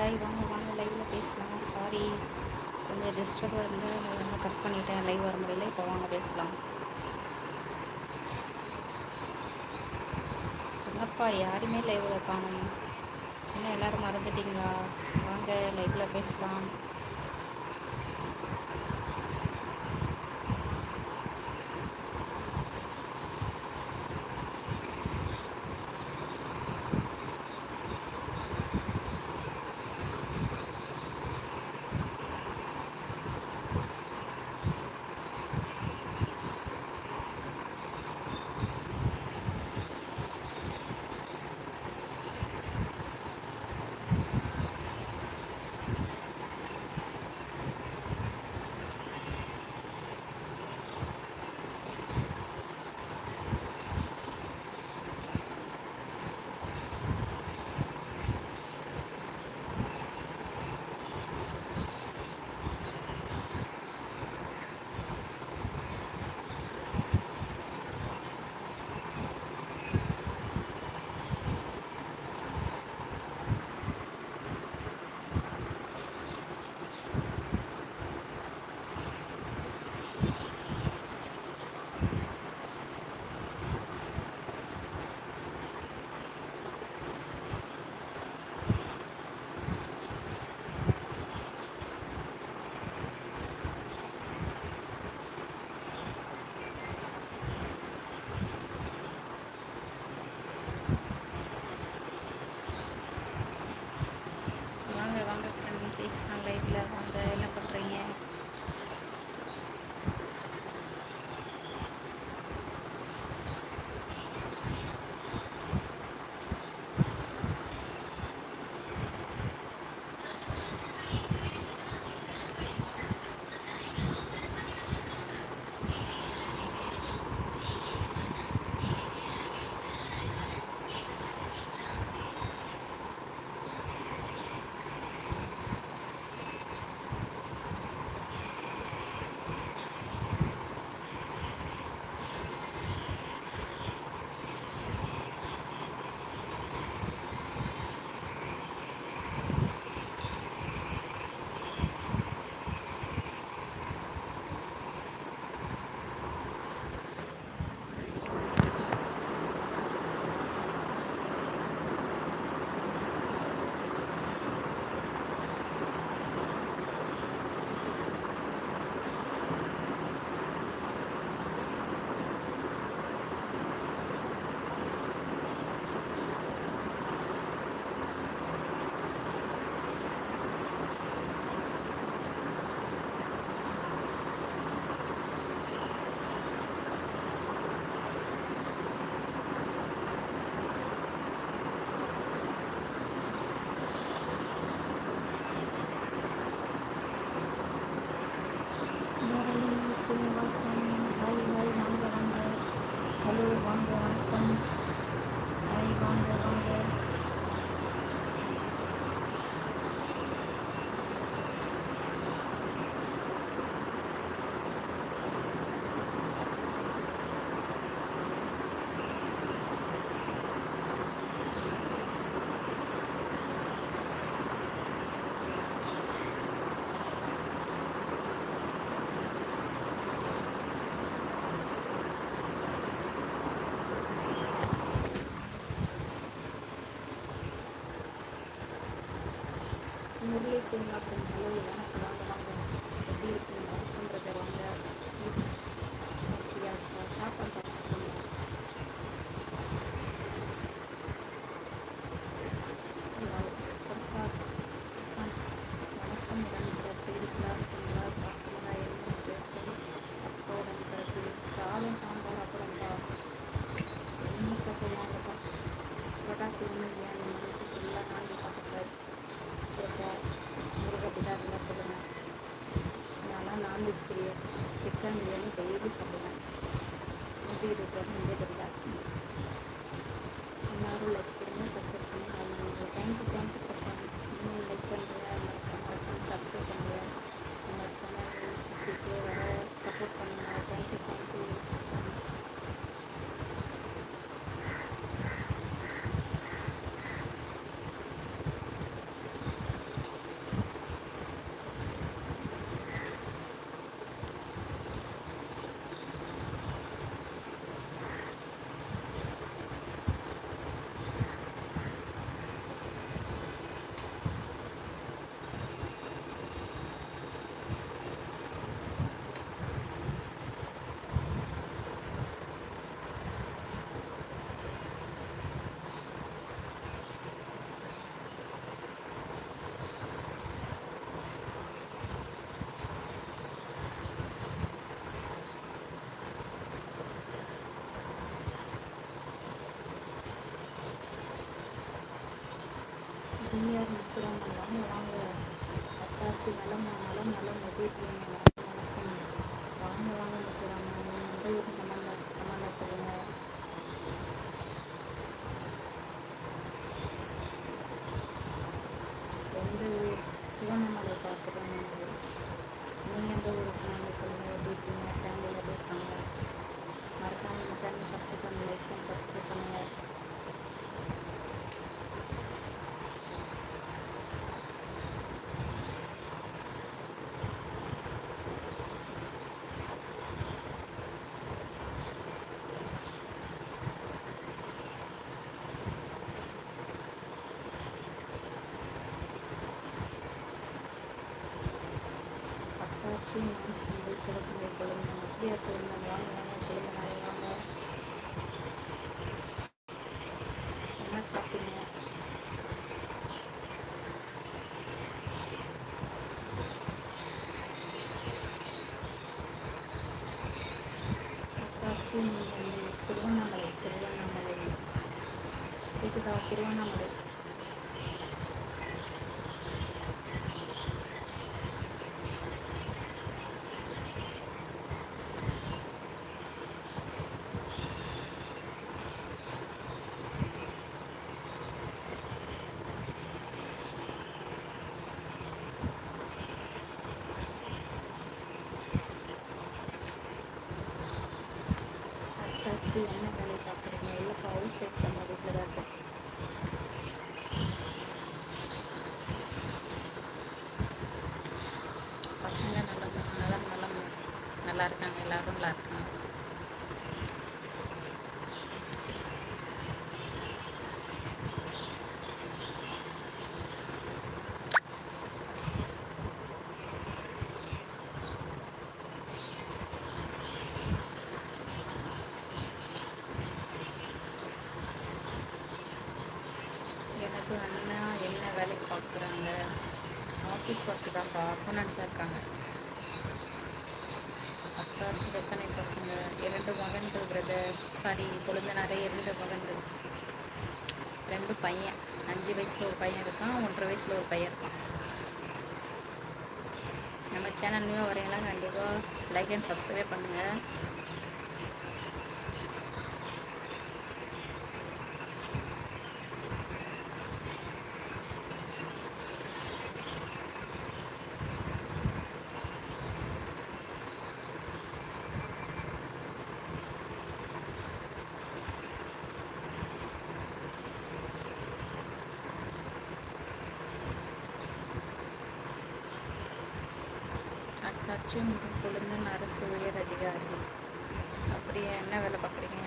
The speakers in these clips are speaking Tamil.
ஹாய் வாங்க வாங்க லைவில் பேசலாம். சாரி கொஞ்சம் டிஸ்டர்பாக இருந்தால் கட் பண்ணிட்டேன். லைவ் வர முடியல இப்போ வாங்க பேசலாம். என்னப்பா யாருமே லைவில் காணும். என்ன எல்லோரும் மறந்துட்டீங்களா? வாங்க லைவில் பேசலாம். பசங்க நல்லா நல்லா நல்லா நல்லா இருக்காங்க எல்லாரும் நல்லா இருக்காங்க. பத்து வருஷம் எத்தனை பசங்க? இரண்டு மகன்கள் பிரதர் சாரி கொழுந்தனாரே இரண்டு மகன்கள். ரெண்டு பையன். அஞ்சு வயசுல ஒரு பையன் இருக்கான் ஒன்றரை வயசுல ஒரு பையன் இருக்கான். நம்ம சேனல் நியூவாக வரீங்களா கண்டிப்பாக லைக் அண்ட் சப்ஸ்கிரைப் பண்ணுங்கள் லட்சுமிக்கு கொழுந்தன் அரசு உயர் அதிகாரி. அப்படியே என்ன வேலை பார்க்குறீங்க?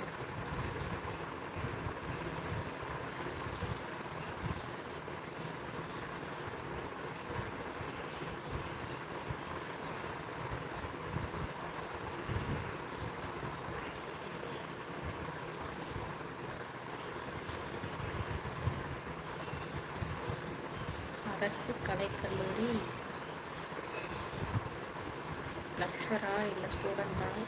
அரசு கலைக்கல்லூரி లెక్చరా ఇలా చూడండి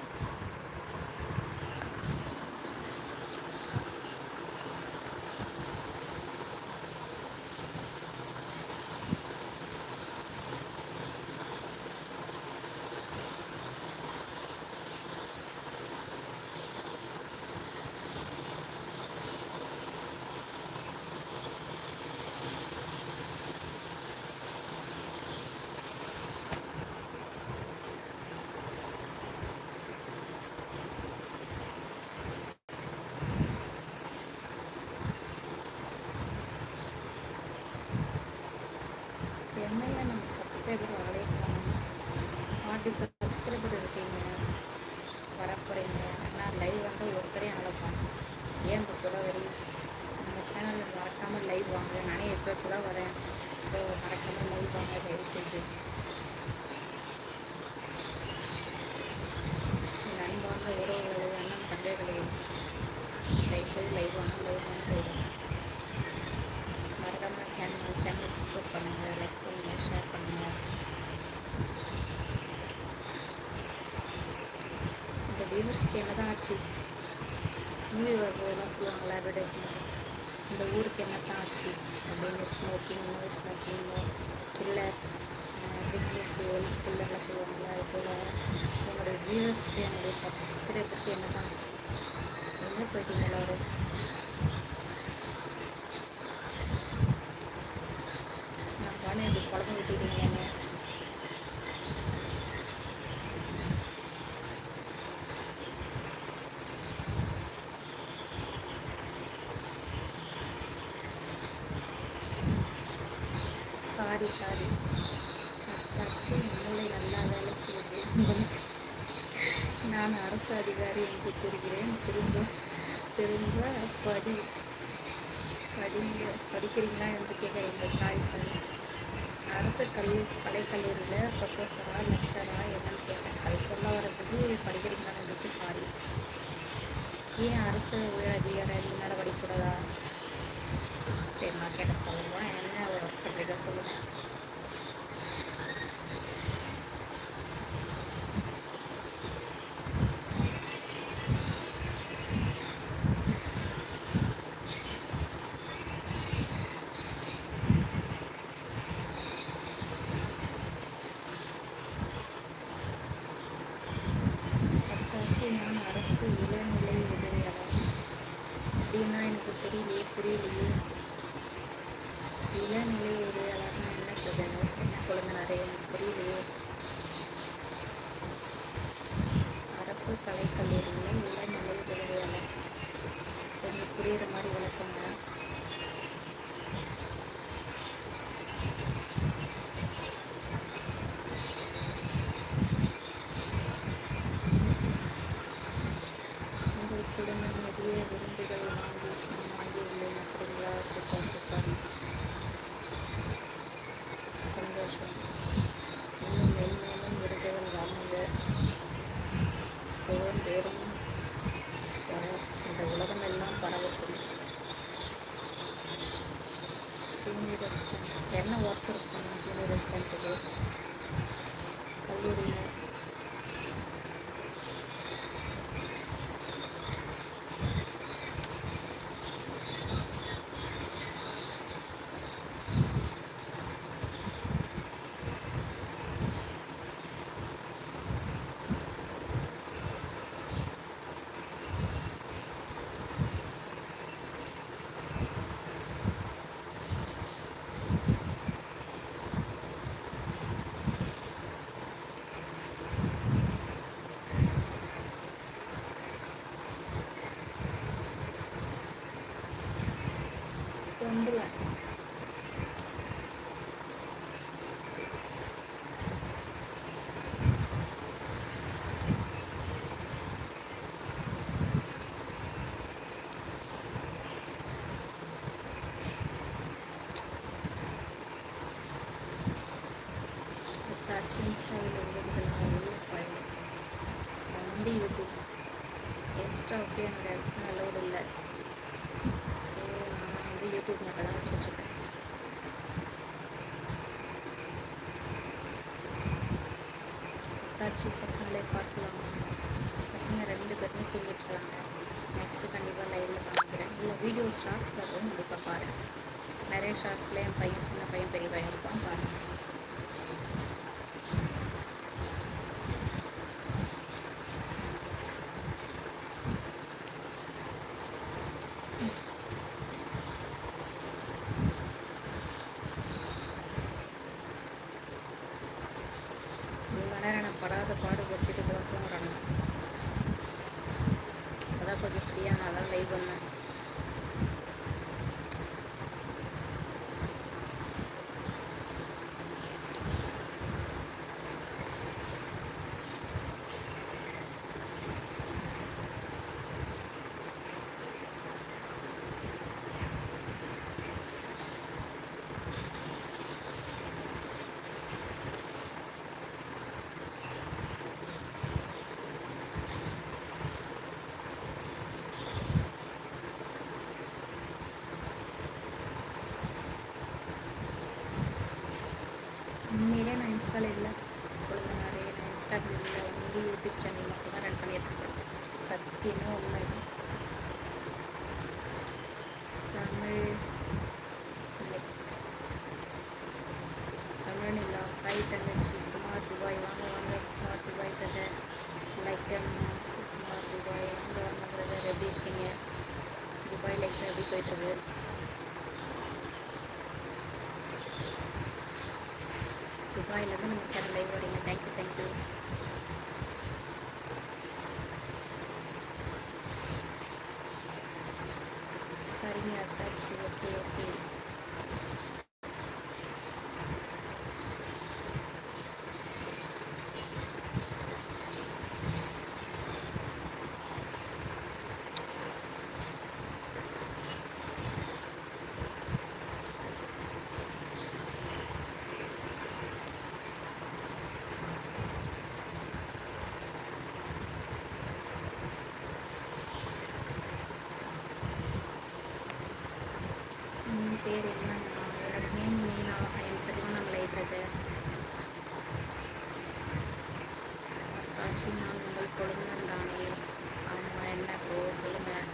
தான் வரேன். ஸோ மறக்காமல் மூணு வாங்க தயவு செஞ்சு போல் என்னுடைய வியூவர்ஸ்க்கு என்னுடைய சப்ஸ்கிரைபருக்கு என்ன தான் ஆச்சு எங்கே போயிட்டீங்க எல்லோரும்? நான் அரசு அதிகாரி என்று கூறுகிறேன். திரும்ப திரும்ப படி படிங்க படிக்கிறீங்களா என்று கேட்குறீங்க சாரி சார். அரசு கல்வி கலைக்கல்லூரியில் ப்ரொஃபஸரா லெக்சரா என்னன்னு கேட்டேன். அது சொல்ல வர்றதுக்கு படிக்கிறீங்களான்னு இருந்துச்சு சாரி. ஏன் அரசு உயர் அதிகாரி மேலே படிக்கூடாதா சரி நான் கேட்ட போகிறோம் என்ன ஒர்க் பண்ணுறீங்க சொல்லுங்கள் கொஞ்சம் புரியுற மாதிரி விளக்குங்க யூனி ரெஸ்டாரண்ட் என்ன ஒர்க் இருக்கும் யூனி ரெஸ்டாரண்ட்டுக்கு கல்லூரியில். இன்ஸ்டாவில் உள்ளவர்கள் வெளியே பயணம் நான் வந்து யூடியூப் இன்ஸ்டாவுக்கு என்னோட ஹஸ்பண்ட் அலோடு இல்லை. ஸோ நான் வந்து யூடியூப் மட்டும் தான் வச்சுட்ருக்கேன். அத்தாச்சி பசங்களே பார்க்கலாம். பசங்க ரெண்டு பேருமே தூங்கிட்டுருக்காங்க நெக்ஸ்ட்டு கண்டிப்பாக லைவில் காமிக்கிறேன். இல்லை வீடியோ ஷார்ட்ஸில் வரும் கண்டிப்பாக பாருங்கள் நிறைய ஷார்ட்ஸில் என் பையன் சின்ன பையன் பெரிய பையன் இருப்பான் பாருங்கள் இவ்வளோ நேரம் நான் படாத பாடுபட்டுட்டு தான் தூங்குறாங்க அதான் கொஞ்சம் ஃப்ரீயாக நான் தான் லைவ் பண்ணேன் உண்மையிலே நான் இன்ஸ்டாவில் இல்லை குழந்தைனாரே நான் இன்ஸ்டா இல்லை வந்து யூடியூப் சேனல் மட்டும் தான் ரன் பண்ணியிருக்கேன் சத்தியமாக உண்மை இது. தமிழ் இல்லை தமிழ் இல்லா ஹாய் தங்கச்சி துபாய் லைஃப் எப்படி போயிட்டுருக்கு துபாயிலேருந்து நம்ம சேனல் லைவ் வரீங்க தேங்க்யூ தேங்க்யூ சரிங்க அத்தாச்சி ஓகே ஓகே உன் பேர் என்னண்ணா என்னோட நேம் மீனா என் திருவண்ணாமலை பிரதர் ஆட்சி நான் உங்கள் குழந்தை தானே ஆமாம் என்ன ப்ரோ சொல்லுங்கள்